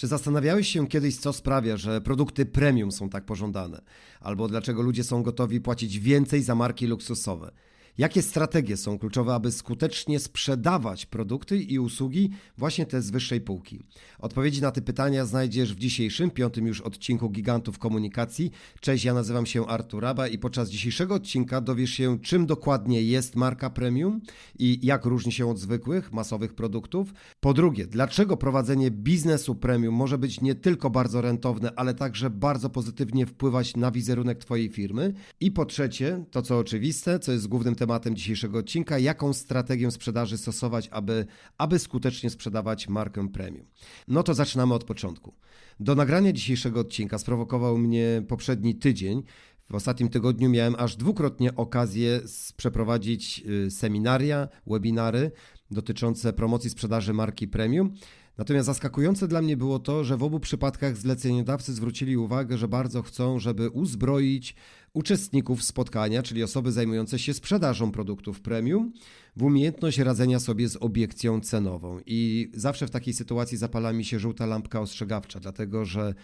Czy zastanawiałeś się kiedyś, co sprawia, że produkty premium są tak pożądane? Albo dlaczego ludzie są gotowi płacić więcej za marki luksusowe? Jakie strategie są kluczowe, aby skutecznie sprzedawać produkty i usługi właśnie te z wyższej półki? Odpowiedzi na te pytania znajdziesz w dzisiejszym, piątym już odcinku Gigantów Komunikacji. Cześć, ja nazywam się Artur Raba i podczas dzisiejszego odcinka dowiesz się, czym dokładnie jest marka premium i jak różni się od zwykłych, masowych produktów. Po drugie, dlaczego prowadzenie biznesu premium może być nie tylko bardzo rentowne, ale także bardzo pozytywnie wpływać na wizerunek Twojej firmy. I po trzecie, to co oczywiste, co jest głównym tematem dzisiejszego odcinka, jaką strategię sprzedaży stosować, aby, aby skutecznie sprzedawać markę premium. No to zaczynamy od początku. Do nagrania dzisiejszego odcinka sprowokował mnie poprzedni tydzień. W ostatnim tygodniu miałem aż dwukrotnie okazję przeprowadzić y, seminaria, webinary dotyczące promocji sprzedaży marki premium. Natomiast zaskakujące dla mnie było to, że w obu przypadkach zleceniodawcy zwrócili uwagę, że bardzo chcą, żeby uzbroić uczestników spotkania, czyli osoby zajmujące się sprzedażą produktów premium, w umiejętność radzenia sobie z obiekcją cenową. I zawsze w takiej sytuacji zapala mi się żółta lampka ostrzegawcza, dlatego że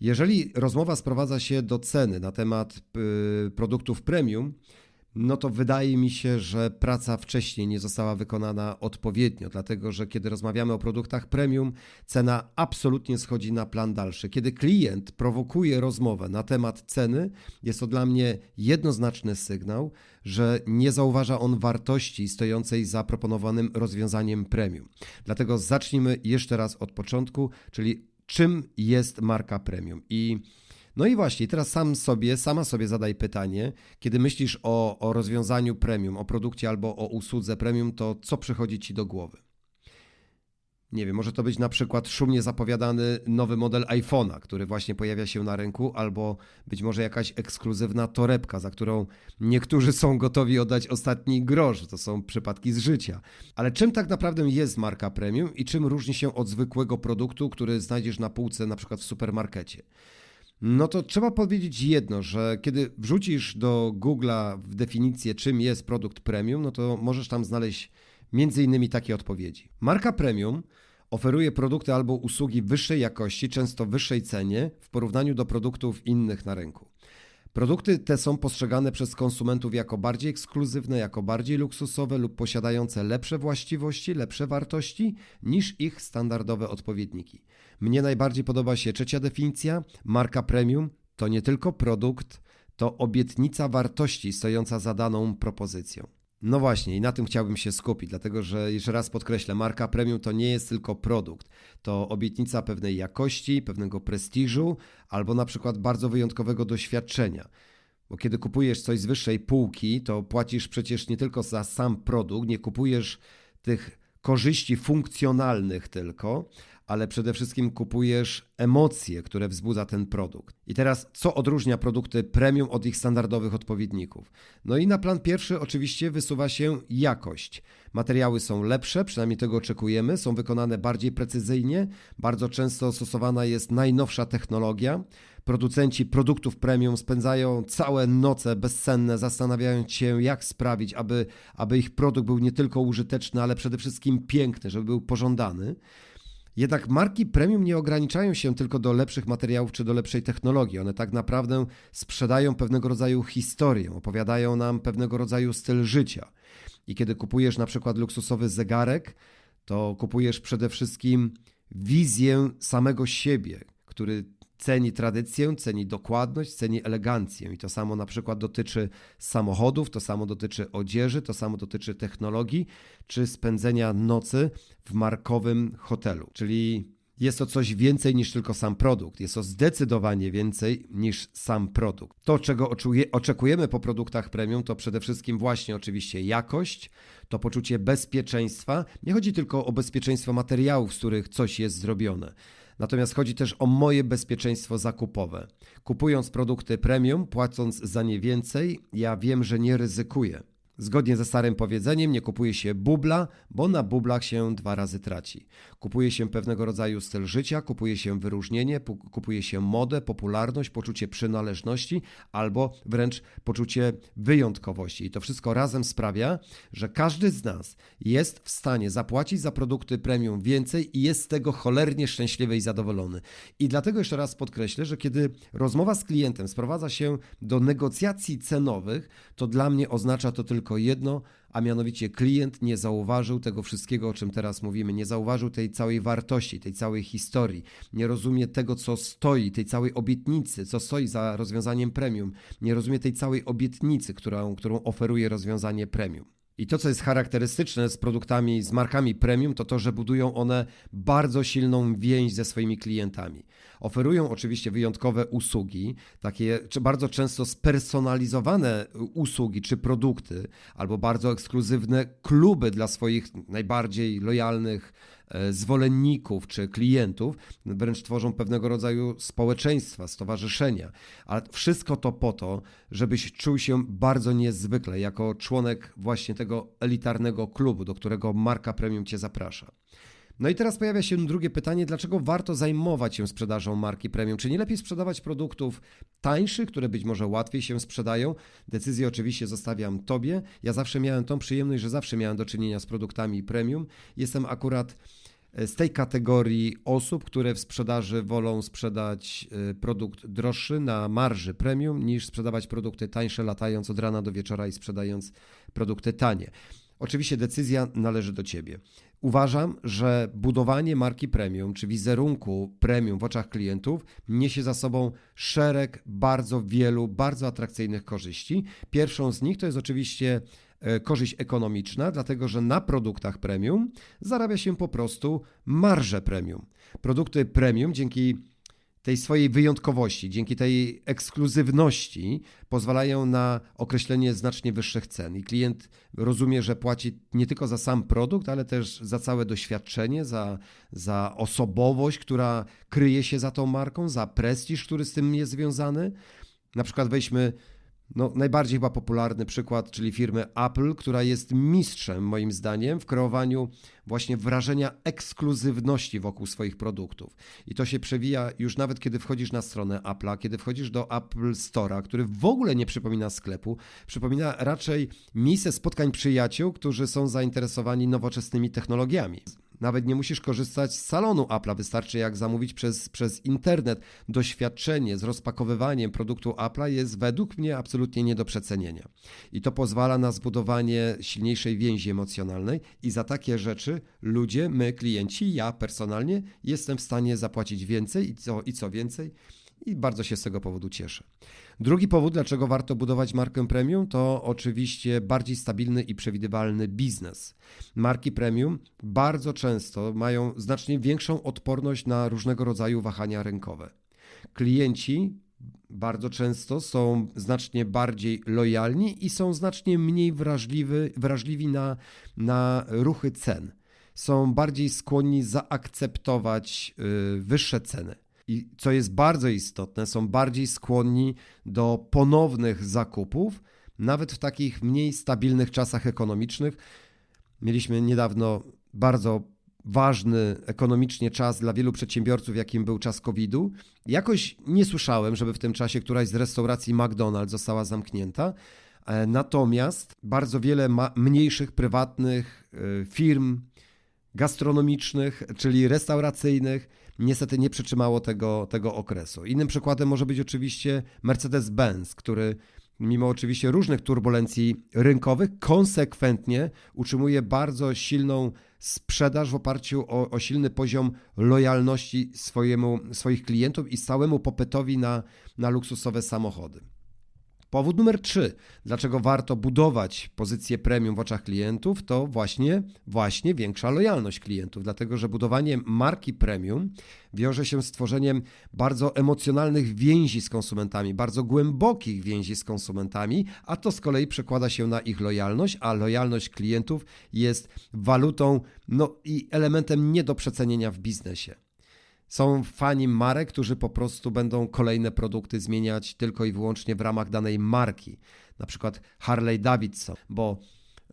jeżeli rozmowa sprowadza się do ceny na temat yy, produktów premium, no to wydaje mi się, że praca wcześniej nie została wykonana odpowiednio, dlatego że kiedy rozmawiamy o produktach premium, cena absolutnie schodzi na plan dalszy. Kiedy klient prowokuje rozmowę na temat ceny, jest to dla mnie jednoznaczny sygnał, że nie zauważa on wartości stojącej za proponowanym rozwiązaniem premium. Dlatego zacznijmy jeszcze raz od początku, czyli czym jest marka premium i no i właśnie, teraz sam sobie, sama sobie zadaj pytanie, kiedy myślisz o, o rozwiązaniu premium, o produkcie albo o usłudze premium, to co przychodzi ci do głowy? Nie wiem, może to być na przykład szumnie zapowiadany nowy model iPhone'a, który właśnie pojawia się na rynku, albo być może jakaś ekskluzywna torebka, za którą niektórzy są gotowi oddać ostatni grosz. To są przypadki z życia. Ale czym tak naprawdę jest marka premium i czym różni się od zwykłego produktu, który znajdziesz na półce na przykład w supermarkecie? No to trzeba powiedzieć jedno, że kiedy wrzucisz do Google'a w definicję, czym jest produkt premium, no to możesz tam znaleźć między innymi takie odpowiedzi. Marka premium oferuje produkty albo usługi wyższej jakości, często wyższej cenie w porównaniu do produktów innych na rynku. Produkty te są postrzegane przez konsumentów jako bardziej ekskluzywne, jako bardziej luksusowe lub posiadające lepsze właściwości, lepsze wartości niż ich standardowe odpowiedniki. Mnie najbardziej podoba się trzecia definicja. Marka premium to nie tylko produkt, to obietnica wartości stojąca za daną propozycją. No właśnie, i na tym chciałbym się skupić, dlatego że jeszcze raz podkreślę, marka premium to nie jest tylko produkt, to obietnica pewnej jakości, pewnego prestiżu albo na przykład bardzo wyjątkowego doświadczenia. Bo kiedy kupujesz coś z wyższej półki, to płacisz przecież nie tylko za sam produkt, nie kupujesz tych korzyści funkcjonalnych tylko, ale przede wszystkim kupujesz emocje, które wzbudza ten produkt. I teraz, co odróżnia produkty premium od ich standardowych odpowiedników? No i na plan pierwszy oczywiście wysuwa się jakość. Materiały są lepsze, przynajmniej tego oczekujemy, są wykonane bardziej precyzyjnie, bardzo często stosowana jest najnowsza technologia. Producenci produktów premium spędzają całe noce bezsenne, zastanawiając się, jak sprawić, aby, aby ich produkt był nie tylko użyteczny, ale przede wszystkim piękny, żeby był pożądany. Jednak marki premium nie ograniczają się tylko do lepszych materiałów czy do lepszej technologii. One tak naprawdę sprzedają pewnego rodzaju historię, opowiadają nam pewnego rodzaju styl życia. I kiedy kupujesz na przykład luksusowy zegarek, to kupujesz przede wszystkim wizję samego siebie, który ceni tradycję, ceni dokładność, ceni elegancję. I to samo na przykład dotyczy samochodów, to samo dotyczy odzieży, to samo dotyczy technologii, czy spędzenia nocy w markowym hotelu. Czyli jest to coś więcej niż tylko sam produkt. Jest to zdecydowanie więcej niż sam produkt. To, czego oczekujemy po produktach premium, to przede wszystkim właśnie oczywiście jakość, to poczucie bezpieczeństwa. Nie chodzi tylko o bezpieczeństwo materiałów, z których coś jest zrobione. Natomiast chodzi też o moje bezpieczeństwo zakupowe. Kupując produkty premium, płacąc za nie więcej, ja wiem, że nie ryzykuję. Zgodnie ze starym powiedzeniem, nie kupuje się bubla, bo na bublach się dwa razy traci. Kupuje się pewnego rodzaju styl życia, kupuje się wyróżnienie, pu- kupuje się modę, popularność, poczucie przynależności albo wręcz poczucie wyjątkowości. I to wszystko razem sprawia, że każdy z nas jest w stanie zapłacić za produkty premium więcej i jest z tego cholernie szczęśliwy i zadowolony. I dlatego jeszcze raz podkreślę, że kiedy rozmowa z klientem sprowadza się do negocjacji cenowych, to dla mnie oznacza to tylko jedno, a mianowicie klient nie zauważył tego wszystkiego, o czym teraz mówimy, nie zauważył tej całej wartości, tej całej historii, nie rozumie tego, co stoi, tej całej obietnicy, co stoi za rozwiązaniem premium, nie rozumie tej całej obietnicy, którą, którą oferuje rozwiązanie premium. I to, co jest charakterystyczne z produktami, z markami premium, to to, że budują one bardzo silną więź ze swoimi klientami. Oferują oczywiście wyjątkowe usługi, takie czy bardzo często spersonalizowane usługi czy produkty, albo bardzo ekskluzywne kluby dla swoich najbardziej lojalnych zwolenników czy klientów, wręcz tworzą pewnego rodzaju społeczeństwa, stowarzyszenia. Ale wszystko to po to, żebyś czuł się bardzo niezwykle jako członek właśnie tego elitarnego klubu, do którego marka premium cię zaprasza. No i teraz pojawia się drugie pytanie, dlaczego warto zajmować się sprzedażą marki premium? Czy nie lepiej sprzedawać produktów tańszych, które być może łatwiej się sprzedają? Decyzję oczywiście zostawiam Tobie. Ja zawsze miałem tą przyjemność, że zawsze miałem do czynienia z produktami premium. Jestem akurat e, z tej kategorii osób, które w sprzedaży wolą sprzedać e, produkt droższy na marży premium, niż sprzedawać produkty tańsze, latając od rana do wieczora i sprzedając produkty tanie. Oczywiście decyzja należy do Ciebie. Uważam, że budowanie marki premium czy wizerunku premium w oczach klientów niesie za sobą szereg bardzo wielu, bardzo atrakcyjnych korzyści. Pierwszą z nich to jest oczywiście e, korzyść ekonomiczna, dlatego że na produktach premium zarabia się po prostu marżę premium. Produkty premium dzięki tej swojej wyjątkowości, dzięki tej ekskluzywności pozwalają na określenie znacznie wyższych cen. I klient rozumie, że płaci nie tylko za sam produkt, ale też za całe doświadczenie, za, za osobowość, która kryje się za tą marką, za prestiż, który z tym jest związany. Na przykład weźmy no, najbardziej chyba popularny przykład, czyli firmy Apple, która jest mistrzem, moim zdaniem, w kreowaniu właśnie wrażenia ekskluzywności wokół swoich produktów. I to się przewija już nawet kiedy wchodzisz na stronę Apple'a, kiedy wchodzisz do Apple Store'a, który w ogóle nie przypomina sklepu, przypomina raczej miejsce spotkań przyjaciół, którzy są zainteresowani nowoczesnymi technologiami. Nawet nie musisz korzystać z salonu Apple'a, wystarczy jak zamówić przez, przez internet. Doświadczenie z rozpakowywaniem produktu Apple'a jest według mnie absolutnie nie do przecenienia. I to pozwala na zbudowanie silniejszej więzi emocjonalnej i za takie rzeczy ludzie, my klienci, ja personalnie jestem w stanie zapłacić więcej i co, i co więcej, i bardzo się z tego powodu cieszę. Drugi powód, dlaczego warto budować markę premium, to oczywiście bardziej stabilny i przewidywalny biznes. Marki premium bardzo często mają znacznie większą odporność na różnego rodzaju wahania rynkowe. Klienci bardzo często są znacznie bardziej lojalni i są znacznie mniej wrażliwi, na, na ruchy cen. Są bardziej skłonni zaakceptować yy, wyższe ceny i co jest bardzo istotne, są bardziej skłonni do ponownych zakupów, nawet w takich mniej stabilnych czasach ekonomicznych. Mieliśmy niedawno bardzo ważny ekonomicznie czas dla wielu przedsiębiorców, jakim był czas COVID-u. Jakoś nie słyszałem, żeby w tym czasie któraś z restauracji McDonald's została zamknięta. E, natomiast bardzo wiele mniejszych, prywatnych e, firm gastronomicznych, czyli restauracyjnych, niestety nie przytrzymało tego, tego okresu. Innym przykładem może być oczywiście Mercedes-Benz, który mimo oczywiście różnych turbulencji rynkowych, konsekwentnie utrzymuje bardzo silną sprzedaż w oparciu o, o, silny poziom lojalności swojemu, swoich klientów i całemu popytowi na, na luksusowe samochody. Powód numer trzy, dlaczego warto budować pozycję premium w oczach klientów, to właśnie, właśnie większa lojalność klientów, dlatego że budowanie marki premium wiąże się z tworzeniem bardzo emocjonalnych więzi z konsumentami, bardzo głębokich więzi z konsumentami, a to z kolei przekłada się na ich lojalność, a lojalność klientów jest walutą no, i elementem nie do przecenienia w biznesie. Są fani marek, którzy po prostu będą kolejne produkty zmieniać tylko i wyłącznie w ramach danej marki. Na przykład Harley Davidson, bo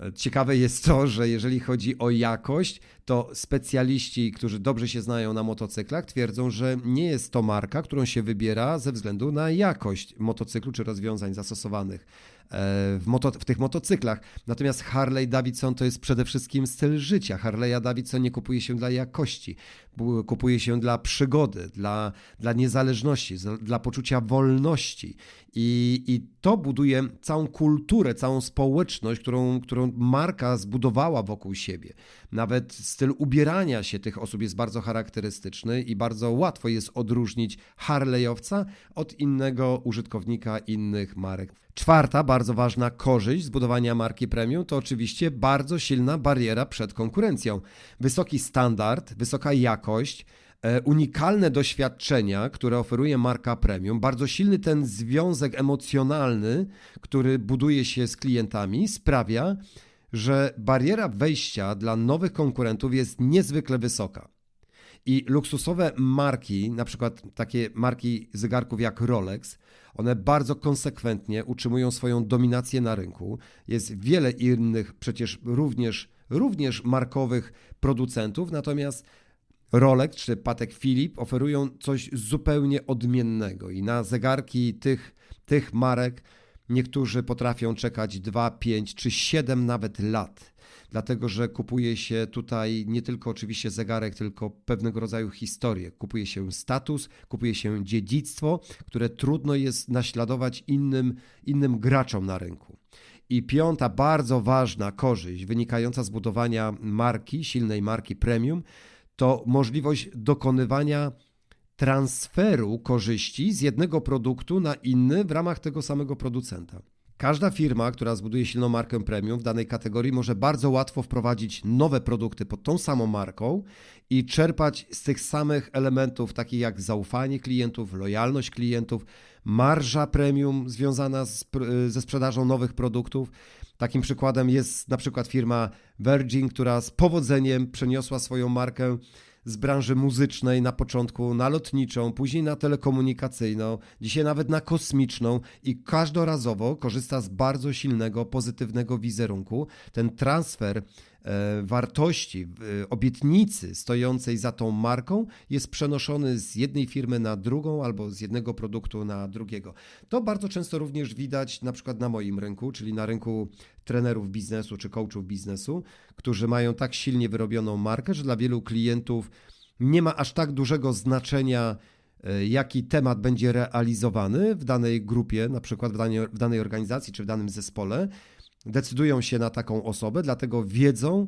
e, Ciekawe jest to, że jeżeli chodzi o jakość, to specjaliści, którzy dobrze się znają na motocyklach, twierdzą, że nie jest to marka, którą się wybiera ze względu na jakość motocyklu czy rozwiązań zastosowanych w, moto, w tych motocyklach. Natomiast Harley Davidson to jest przede wszystkim styl życia. Harley'a Davidson nie kupuje się dla jakości, kupuje się dla przygody, dla, dla niezależności, dla poczucia wolności. I, I to buduje całą kulturę, całą społeczność, którą, którą marka zbudowała wokół siebie. Nawet styl ubierania się tych osób jest bardzo charakterystyczny i bardzo łatwo jest odróżnić Harley'owca od innego użytkownika innych marek. Czwarta bardzo ważna korzyść zbudowania marki premium to oczywiście bardzo silna bariera przed konkurencją. Wysoki standard, wysoka jakość, unikalne doświadczenia, które oferuje marka premium, bardzo silny ten związek emocjonalny, który buduje się z klientami, sprawia, że bariera wejścia dla nowych konkurentów jest niezwykle wysoka. I luksusowe marki, na przykład takie marki zegarków jak Rolex, one bardzo konsekwentnie utrzymują swoją dominację na rynku. Jest wiele innych, przecież również, również markowych producentów, natomiast Rolex czy Patek Philippe oferują coś zupełnie odmiennego i na zegarki tych, tych marek niektórzy potrafią czekać 2, 5 czy 7 nawet lat dlatego że kupuje się tutaj nie tylko oczywiście zegarek, tylko pewnego rodzaju historię. Kupuje się status, kupuje się dziedzictwo, które trudno jest naśladować innym, innym graczom na rynku. I piąta bardzo ważna korzyść wynikająca z budowania marki, silnej marki premium, to możliwość dokonywania transferu korzyści z jednego produktu na inny w ramach tego samego producenta. Każda firma, która zbuduje silną markę premium w danej kategorii, może bardzo łatwo wprowadzić nowe produkty pod tą samą marką i czerpać z tych samych elementów, takich jak zaufanie klientów, lojalność klientów, marża premium związana z, ze sprzedażą nowych produktów. Takim przykładem jest na przykład firma Virgin, która z powodzeniem przeniosła swoją markę z branży muzycznej na początku na lotniczą, później na telekomunikacyjną, dzisiaj nawet na kosmiczną i każdorazowo korzysta z bardzo silnego, pozytywnego wizerunku. Ten transfer wartości, e, obietnicy stojącej za tą marką jest przenoszony z jednej firmy na drugą albo z jednego produktu na drugiego. To bardzo często również widać na przykład na moim rynku, czyli na rynku trenerów biznesu czy coachów biznesu, którzy mają tak silnie wyrobioną markę, że dla wielu klientów nie ma aż tak dużego znaczenia, e, jaki temat będzie realizowany w danej grupie, na przykład w danej organizacji czy w danym zespole decydują się na taką osobę, dlatego wiedzą,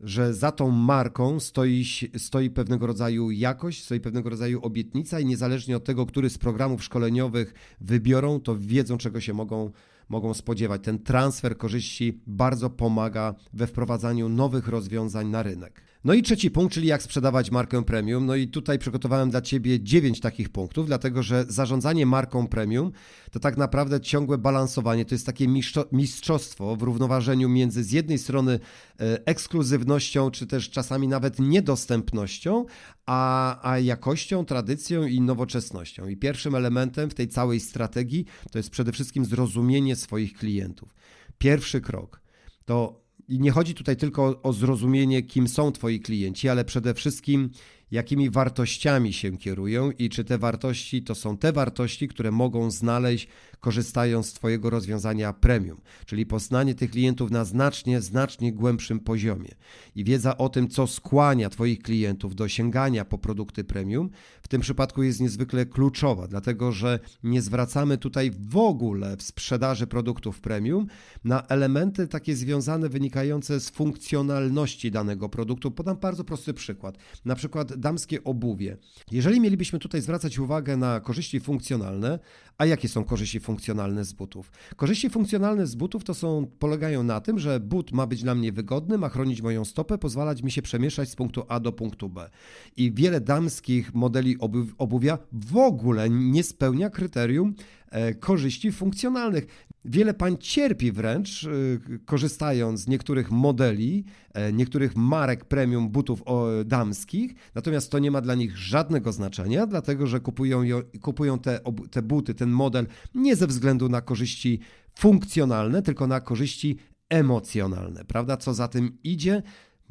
że za tą marką stoi, stoi pewnego rodzaju jakość, stoi pewnego rodzaju obietnica i niezależnie od tego, który z programów szkoleniowych wybiorą, to wiedzą, czego się mogą, mogą spodziewać. Ten transfer korzyści bardzo pomaga we wprowadzaniu nowych rozwiązań na rynek. No i trzeci punkt, czyli jak sprzedawać markę premium. No i tutaj przygotowałem dla Ciebie 9 takich punktów, dlatego że zarządzanie marką premium to tak naprawdę ciągłe balansowanie, to jest takie mistrzostwo w równoważeniu między z jednej strony e, ekskluzywnością, czy też czasami nawet niedostępnością, a, a jakością, tradycją i nowoczesnością. I pierwszym elementem w tej całej strategii to jest przede wszystkim zrozumienie swoich klientów. Pierwszy krok to i nie chodzi tutaj tylko o zrozumienie, kim są Twoi klienci, ale przede wszystkim jakimi wartościami się kierują i czy te wartości to są te wartości, które mogą znaleźć korzystając z Twojego rozwiązania premium, czyli poznanie tych klientów na znacznie, znacznie głębszym poziomie. I wiedza o tym, co skłania Twoich klientów do sięgania po produkty premium, w tym przypadku jest niezwykle kluczowa, dlatego że nie zwracamy tutaj w ogóle w sprzedaży produktów premium na elementy takie związane, wynikające z funkcjonalności danego produktu. Podam bardzo prosty przykład. Na przykład damskie obuwie. Jeżeli mielibyśmy tutaj zwracać uwagę na korzyści funkcjonalne, a jakie są korzyści funkcjonalne z butów? Korzyści funkcjonalne z butów to są, polegają na tym, że but ma być dla mnie wygodny, ma chronić moją stopę, pozwalać mi się przemieszczać z punktu A do punktu B. I wiele damskich modeli obuwia w ogóle nie spełnia kryterium e, korzyści funkcjonalnych. Wiele pań cierpi wręcz, y, korzystając z niektórych modeli, e, niektórych marek premium butów damskich, natomiast to nie ma dla nich żadnego znaczenia, dlatego że kupują, ją- kupują te, te buty, ten model nie ze względu na korzyści funkcjonalne, tylko na korzyści emocjonalne, prawda? Co za tym idzie?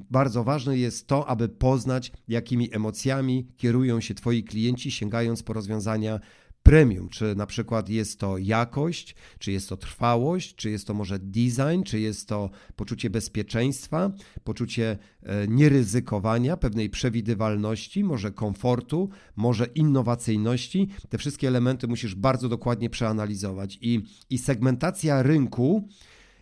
Bardzo ważne jest to, aby poznać, jakimi emocjami kierują się Twoi klienci, sięgając po rozwiązania premium. Czy na przykład jest to jakość, czy jest to trwałość, czy jest to może design, czy jest to poczucie bezpieczeństwa, poczucie e, nieryzykowania, pewnej przewidywalności, może komfortu, może innowacyjności. Te wszystkie elementy musisz bardzo dokładnie przeanalizować i, i segmentacja rynku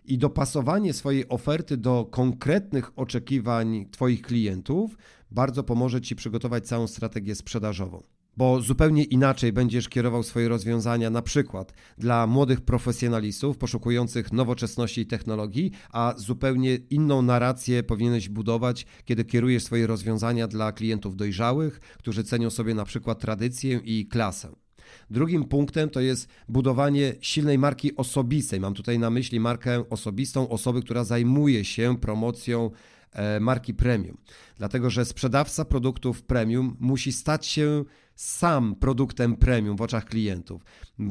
i dopasowanie swojej oferty do konkretnych oczekiwań Twoich klientów bardzo pomoże Ci przygotować całą strategię sprzedażową. Bo zupełnie inaczej będziesz kierował swoje rozwiązania, na przykład dla młodych profesjonalistów poszukujących nowoczesności i technologii, a zupełnie inną narrację powinieneś budować, kiedy kierujesz swoje rozwiązania dla klientów dojrzałych, którzy cenią sobie na przykład tradycję i klasę. Drugim punktem to jest budowanie silnej marki osobistej. Mam tutaj na myśli markę osobistą osoby, która zajmuje się promocją e, marki premium. Dlatego, że sprzedawca produktów premium musi stać się sam produktem premium w oczach klientów.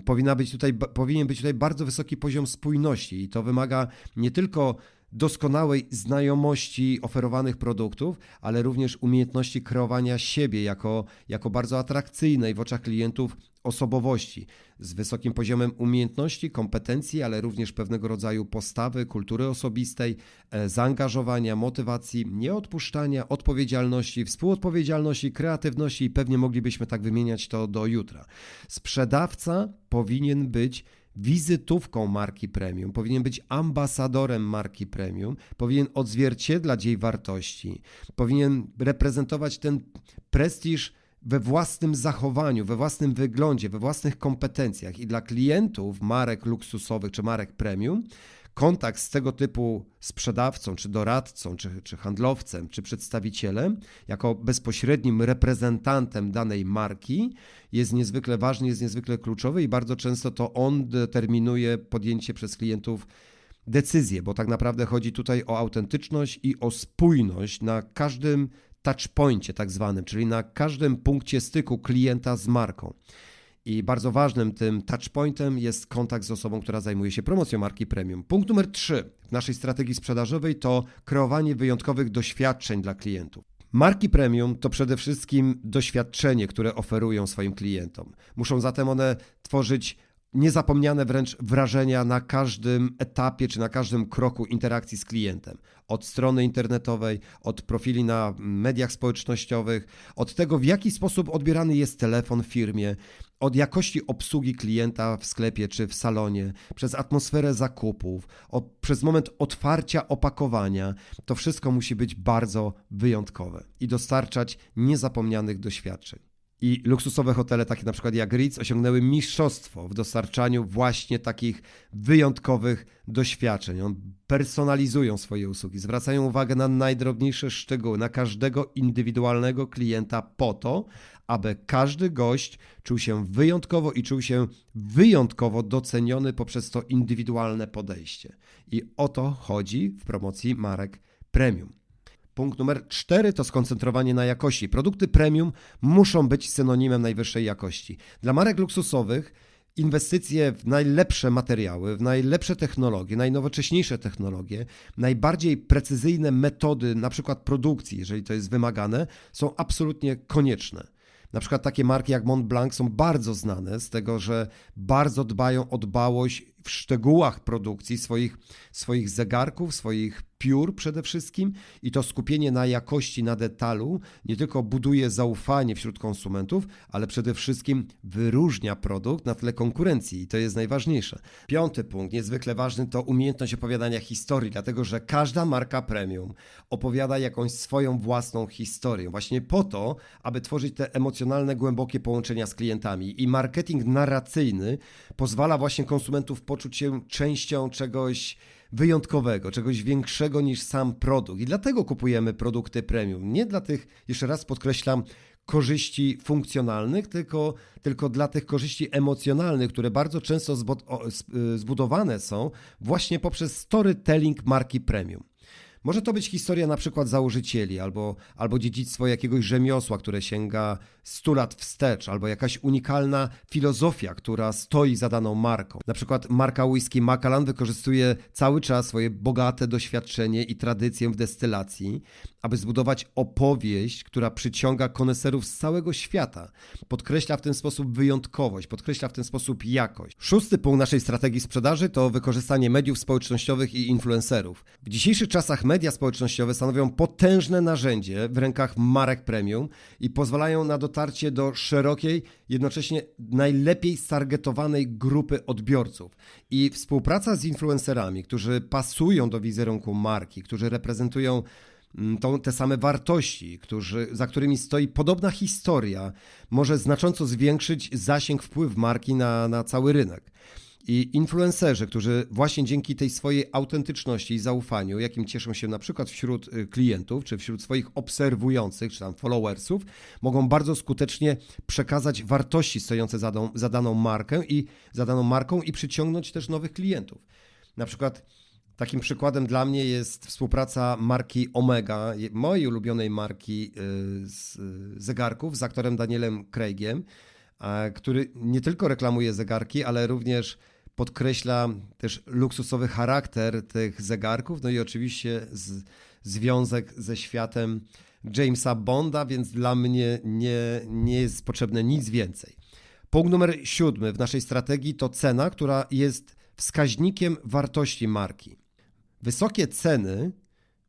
Powinna być tutaj, powinien być tutaj bardzo wysoki poziom spójności i to wymaga nie tylko doskonałej znajomości oferowanych produktów, ale również umiejętności kreowania siebie jako, jako bardzo atrakcyjnej w oczach klientów osobowości z wysokim poziomem umiejętności, kompetencji, ale również pewnego rodzaju postawy, kultury osobistej, e, zaangażowania, motywacji, nieodpuszczania, odpowiedzialności, współodpowiedzialności, kreatywności i pewnie moglibyśmy tak wymieniać to do jutra. Sprzedawca powinien być wizytówką marki premium, powinien być ambasadorem marki premium, powinien odzwierciedlać jej wartości, powinien reprezentować ten prestiż we własnym zachowaniu, we własnym wyglądzie, we własnych kompetencjach. I dla klientów marek luksusowych czy marek premium, kontakt z tego typu sprzedawcą, czy doradcą, czy, czy handlowcem, czy przedstawicielem, jako bezpośrednim reprezentantem danej marki, jest niezwykle ważny, jest niezwykle kluczowy i bardzo często to on determinuje podjęcie przez klientów decyzję, bo tak naprawdę chodzi tutaj o autentyczność i o spójność na każdym touchpoincie tak zwanym, czyli na każdym punkcie styku klienta z marką. I bardzo ważnym tym touchpointem jest kontakt z osobą, która zajmuje się promocją marki premium. Punkt numer 3 w naszej strategii sprzedażowej to kreowanie wyjątkowych doświadczeń dla klientów. Marki premium to przede wszystkim doświadczenie, które oferują swoim klientom. Muszą zatem one tworzyć niezapomniane wręcz wrażenia na każdym etapie czy na każdym kroku interakcji z klientem. Od strony internetowej, od profili na mediach społecznościowych, od tego, w jaki sposób odbierany jest telefon w firmie, od jakości obsługi klienta w sklepie czy w salonie, przez atmosferę zakupów, o, przez moment otwarcia opakowania. To wszystko musi być bardzo wyjątkowe i dostarczać niezapomnianych doświadczeń. I luksusowe hotele, takie na przykład jak Ritz, osiągnęły mistrzostwo w dostarczaniu właśnie takich wyjątkowych doświadczeń. On personalizują swoje usługi, zwracają uwagę na najdrobniejsze szczegóły, na każdego indywidualnego klienta po to, aby każdy gość czuł się wyjątkowo i czuł się wyjątkowo doceniony poprzez to indywidualne podejście. I o to chodzi w promocji marek premium. Punkt numer cztery to skoncentrowanie na jakości. Produkty premium muszą być synonimem najwyższej jakości. Dla marek luksusowych inwestycje w najlepsze materiały, w najlepsze technologie, najnowocześniejsze technologie, najbardziej precyzyjne metody, na przykład produkcji, jeżeli to jest wymagane, są absolutnie konieczne. Na przykład takie marki jak Montblanc są bardzo znane z tego, że bardzo dbają o dbałość w szczegółach produkcji swoich, swoich zegarków, swoich piór przede wszystkim i to skupienie na jakości, na detalu nie tylko buduje zaufanie wśród konsumentów, ale przede wszystkim wyróżnia produkt na tle konkurencji i to jest najważniejsze. Piąty punkt, niezwykle ważny, to umiejętność opowiadania historii, dlatego że każda marka premium opowiada jakąś swoją własną historię, właśnie po to, aby tworzyć te emocjonalne, głębokie połączenia z klientami i marketing narracyjny pozwala właśnie konsumentów poczuć się częścią czegoś wyjątkowego, czegoś większego niż sam produkt. I dlatego kupujemy produkty premium. Nie dla tych, jeszcze raz podkreślam, korzyści funkcjonalnych, tylko, tylko dla tych korzyści emocjonalnych, które bardzo często y, zbudowane są właśnie poprzez storytelling marki premium. Może to być historia na przykład założycieli, albo, albo dziedzictwo jakiegoś rzemiosła, które sięga 100 lat wstecz, albo jakaś unikalna filozofia, która stoi za daną marką. Na przykład marka whisky Macallan wykorzystuje cały czas swoje bogate doświadczenie i tradycję w destylacji, aby zbudować opowieść, która przyciąga koneserów z całego świata. Podkreśla w ten sposób wyjątkowość, podkreśla w ten sposób jakość. Szósty punkt naszej strategii sprzedaży to wykorzystanie mediów społecznościowych i influencerów. W dzisiejszych czasach media społecznościowe stanowią potężne narzędzie w rękach marek premium i pozwalają na dotarcie do szerokiej, jednocześnie najlepiej stargetowanej grupy odbiorców. I współpraca z influencerami, którzy pasują do wizerunku marki, którzy reprezentują tą, te same wartości, którzy, za którymi stoi podobna historia, może znacząco zwiększyć zasięg, wpływ marki na, na cały rynek. I influencerzy, którzy właśnie dzięki tej swojej autentyczności i zaufaniu, jakim cieszą się na przykład wśród y, klientów, czy wśród swoich obserwujących, czy tam followersów, mogą bardzo skutecznie przekazać wartości stojące za, za daną markę i za daną marką i przyciągnąć też nowych klientów. Na przykład takim przykładem dla mnie jest współpraca marki Omega, mojej ulubionej marki y, z y, zegarków z aktorem Danielem Craigiem, który nie tylko reklamuje zegarki, ale również podkreśla też luksusowy charakter tych zegarków, no i oczywiście z, związek ze światem Jamesa Bonda, więc dla mnie nie, nie jest potrzebne nic więcej. Punkt numer siódmy w naszej strategii to cena, która jest wskaźnikiem wartości marki. Wysokie ceny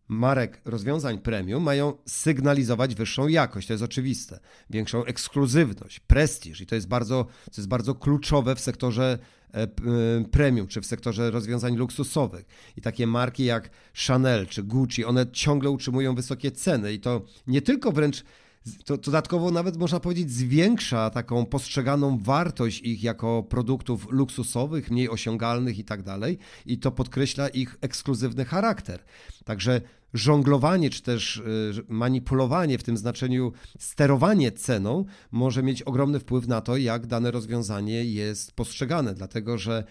marek rozwiązań premium mają sygnalizować wyższą jakość, to jest oczywiste, większą ekskluzywność, prestiż i to jest bardzo, to jest bardzo kluczowe w sektorze e, e, premium, czy w sektorze rozwiązań luksusowych. I takie marki jak Chanel czy Gucci, one ciągle utrzymują wysokie ceny i to nie tylko wręcz to dodatkowo nawet można powiedzieć zwiększa taką postrzeganą wartość ich jako produktów luksusowych, mniej osiągalnych i tak dalej i to podkreśla ich ekskluzywny charakter. Także żonglowanie czy też y, manipulowanie w tym znaczeniu sterowanie ceną może mieć ogromny wpływ na to, jak dane rozwiązanie jest postrzegane, dlatego że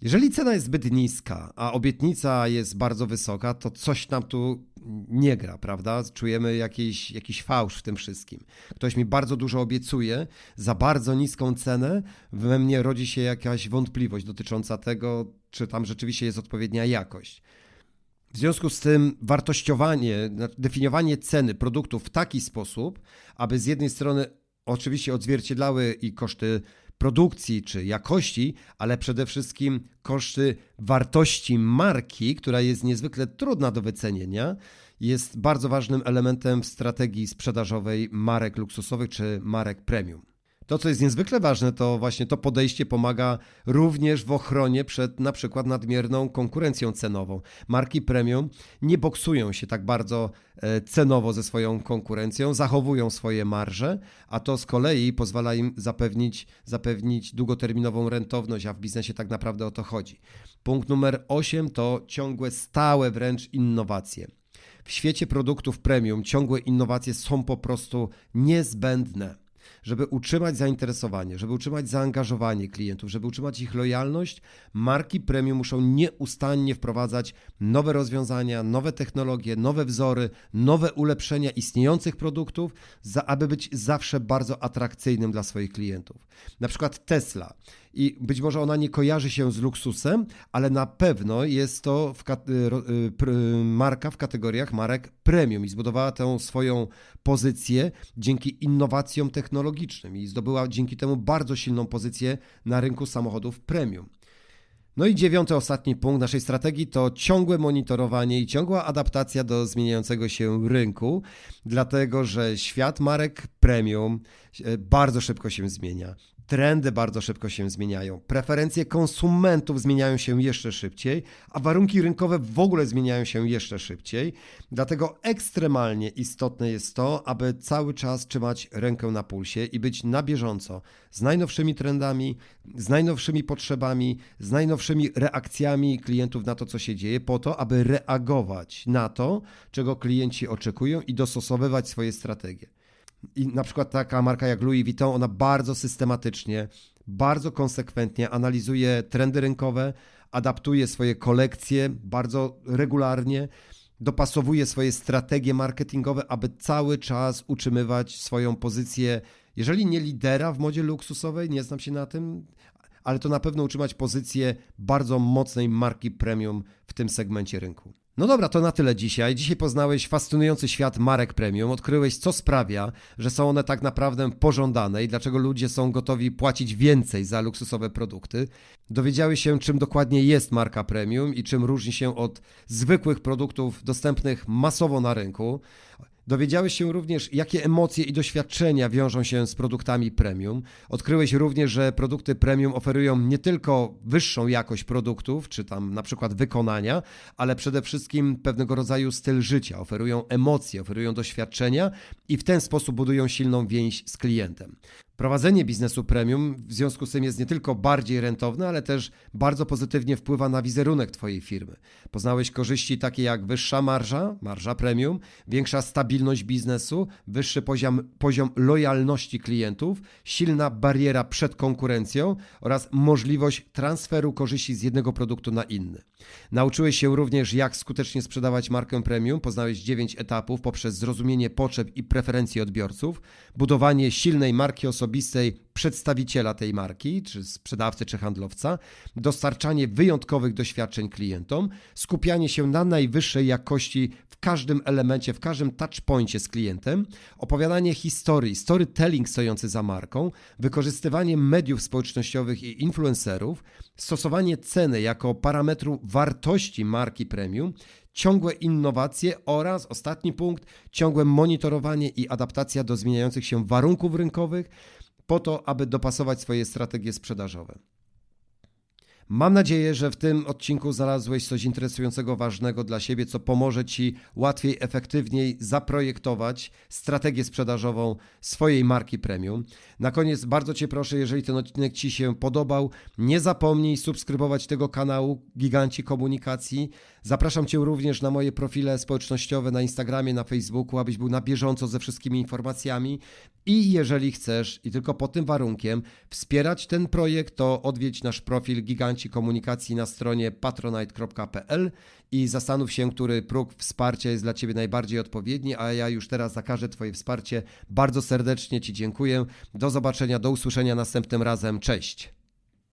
jeżeli cena jest zbyt niska, a obietnica jest bardzo wysoka, to coś nam tu nie gra, prawda? Czujemy jakiś, jakiś fałsz w tym wszystkim. Ktoś mi bardzo dużo obiecuje za bardzo niską cenę, we mnie rodzi się jakaś wątpliwość dotycząca tego, czy tam rzeczywiście jest odpowiednia jakość. W związku z tym wartościowanie, definiowanie ceny produktów w taki sposób, aby z jednej strony oczywiście odzwierciedlały i koszty produkcji czy jakości, ale przede wszystkim koszty wartości marki, która jest niezwykle trudna do wycenienia, jest bardzo ważnym elementem w strategii sprzedażowej marek luksusowych czy marek premium. To, co jest niezwykle ważne, to właśnie to podejście pomaga również w ochronie przed na przykład nadmierną konkurencją cenową. Marki premium nie boksują się tak bardzo e, cenowo ze swoją konkurencją, zachowują swoje marże, a to z kolei pozwala im zapewnić, zapewnić długoterminową rentowność, a w biznesie tak naprawdę o to chodzi. Punkt numer 8 to ciągłe, stałe wręcz innowacje. W świecie produktów premium ciągłe innowacje są po prostu niezbędne żeby utrzymać zainteresowanie, żeby utrzymać zaangażowanie klientów, żeby utrzymać ich lojalność, marki premium muszą nieustannie wprowadzać nowe rozwiązania, nowe technologie, nowe wzory, nowe ulepszenia istniejących produktów, aby być zawsze bardzo atrakcyjnym dla swoich klientów. Na przykład Tesla i być może ona nie kojarzy się z luksusem, ale na pewno jest to w y, y, marka w kategoriach marek premium i zbudowała tę swoją pozycję dzięki innowacjom technologicznym i zdobyła dzięki temu bardzo silną pozycję na rynku samochodów premium. No i dziewiąty, ostatni punkt naszej strategii to ciągłe monitorowanie i ciągła adaptacja do zmieniającego się rynku, dlatego że świat marek premium e, bardzo szybko się zmienia. Trendy bardzo szybko się zmieniają, preferencje konsumentów zmieniają się jeszcze szybciej, a warunki rynkowe w ogóle zmieniają się jeszcze szybciej. Dlatego ekstremalnie istotne jest to, aby cały czas trzymać rękę na pulsie i być na bieżąco z najnowszymi trendami, z najnowszymi potrzebami, z najnowszymi reakcjami klientów na to, co się dzieje, po to, aby reagować na to, czego klienci oczekują i dostosowywać swoje strategie. I na przykład taka marka jak Louis Vuitton, ona bardzo systematycznie, bardzo konsekwentnie analizuje trendy rynkowe, adaptuje swoje kolekcje bardzo regularnie, dopasowuje swoje strategie marketingowe, aby cały czas utrzymywać swoją pozycję, jeżeli nie lidera w modzie luksusowej, nie znam się na tym, ale to na pewno utrzymać pozycję bardzo mocnej marki premium w tym segmencie rynku. No dobra, to na tyle dzisiaj. Dzisiaj poznałeś fascynujący świat marek premium, odkryłeś, co sprawia, że są one tak naprawdę pożądane i dlaczego ludzie są gotowi płacić więcej za luksusowe produkty. Dowiedziałeś się, czym dokładnie jest marka premium i czym różni się od zwykłych produktów dostępnych masowo na rynku. Dowiedziałeś się również, jakie emocje i doświadczenia wiążą się z produktami premium. Odkryłeś również, że produkty premium oferują nie tylko wyższą jakość produktów, czy tam na przykład wykonania, ale przede wszystkim pewnego rodzaju styl życia. Oferują emocje, oferują doświadczenia i w ten sposób budują silną więź z klientem. Prowadzenie biznesu premium w związku z tym jest nie tylko bardziej rentowne, ale też bardzo pozytywnie wpływa na wizerunek Twojej firmy. Poznałeś korzyści takie jak wyższa marża, marża premium, większa stabilność biznesu, wyższy poziom, poziom lojalności klientów, silna bariera przed konkurencją oraz możliwość transferu korzyści z jednego produktu na inny. Nauczyłeś się również, jak skutecznie sprzedawać markę premium, poznałeś 9 etapów poprzez zrozumienie potrzeb i preferencji odbiorców, budowanie silnej marki osobistej, przedstawiciela tej marki, czy sprzedawcy, czy handlowca, dostarczanie wyjątkowych doświadczeń klientom, skupianie się na najwyższej jakości w każdym elemencie, w każdym touchpoincie z klientem, opowiadanie historii, storytelling stojący za marką, wykorzystywanie mediów społecznościowych i influencerów, stosowanie ceny jako parametru wartości marki premium, ciągłe innowacje oraz ostatni punkt, ciągłe monitorowanie i adaptacja do zmieniających się warunków rynkowych, po to, aby dopasować swoje strategie sprzedażowe. Mam nadzieję, że w tym odcinku znalazłeś coś interesującego, ważnego dla siebie, co pomoże Ci łatwiej, efektywniej zaprojektować strategię sprzedażową swojej marki premium. Na koniec bardzo Cię proszę, jeżeli ten odcinek Ci się podobał, nie zapomnij subskrybować tego kanału Giganci Komunikacji. Zapraszam Cię również na moje profile społecznościowe na Instagramie, na Facebooku, abyś był na bieżąco ze wszystkimi informacjami. I jeżeli chcesz, i tylko pod tym warunkiem, wspierać ten projekt, to odwiedź nasz profil Giganci Komunikacji na stronie patronite.pl i zastanów się, który próg wsparcia jest dla Ciebie najbardziej odpowiedni, a ja już teraz za każde Twoje wsparcie bardzo serdecznie Ci dziękuję. Do zobaczenia, do usłyszenia następnym razem. Cześć!